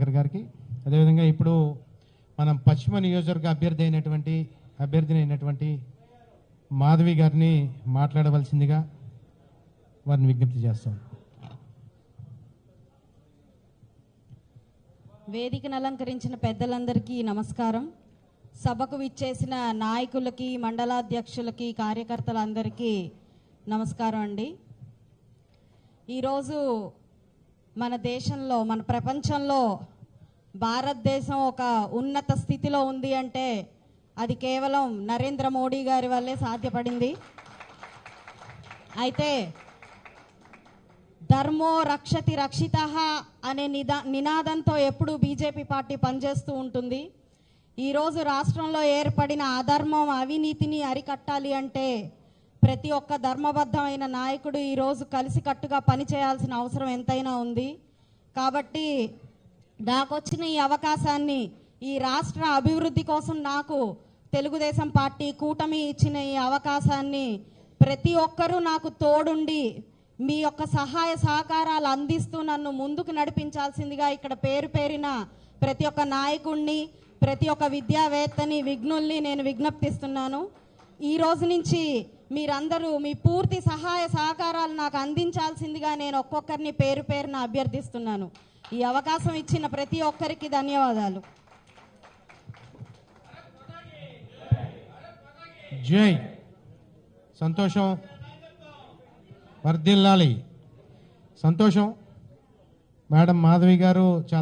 ప్రభాకర్ గారికి. అదేవిధంగా ఇప్పుడు మనం పశ్చిమ నియోజకవర్గ అభ్యర్థి అయినటువంటి అభ్యర్థిని అయినటువంటి మాధవి గారిని మాట్లాడవలసిందిగా వారిని విజ్ఞప్తి చేస్తాం. వేదికను అలంకరించిన పెద్దలందరికీ నమస్కారం. సభకు విచ్చేసిన నాయకులకి మండలాధ్యక్షులకి కార్యకర్తలందరికీ నమస్కారం అండి. ఈరోజు మన దేశంలో మన ప్రపంచంలో భారతదేశం ఒక ఉన్నత స్థితిలో ఉంది అంటే అది కేవలం నరేంద్ర మోడీ గారి వల్లే సాధ్యపడింది. అయితే ధర్మో రక్షతి రక్షిత అనే నిదా నినాదంతో ఎప్పుడు బీజేపీ పార్టీ పనిచేస్తూ ఉంటుంది. ఈరోజు రాష్ట్రంలో ఏర్పడిన అధర్మం అవినీతిని అరికట్టాలి అంటే ప్రతి ఒక్క ధర్మబద్ధమైన నాయకుడు ఈరోజు కలిసికట్టుగా పనిచేయాల్సిన అవసరం ఎంతైనా ఉంది. కాబట్టి నాకు వచ్చిన ఈ అవకాశాన్ని ఈ రాష్ట్ర అభివృద్ధి కోసం నాకు తెలుగుదేశం పార్టీ కూటమి ఇచ్చిన ఈ అవకాశాన్ని ప్రతి ఒక్కరూ నాకు తోడుండి మీ యొక్క సహాయ సహకారాలు అందిస్తూ నన్ను ముందుకు నడిపించాల్సిందిగా ఇక్కడ పేరు పేరిన ప్రతి ఒక్క నాయకుణ్ణి ప్రతి ఒక్క విద్యావేత్తని విఘ్నుల్ని నేను విజ్ఞప్తిస్తున్నాను. ఈ రోజు నుంచి మీరందరూ మీ పూర్తి సహాయ సహకారాలు నాకు అందించాల్సిందిగా నేను ఒక్కొక్కరిని పేరు పేరున అభ్యర్థిస్తున్నాను. ఈ అవకాశం ఇచ్చిన ప్రతి ఒక్కరికి ధన్యవాదాలు. జై. సంతోషం వర్ధిల్లాలి. సంతోషం. మేడం మాధవి గారు చాలా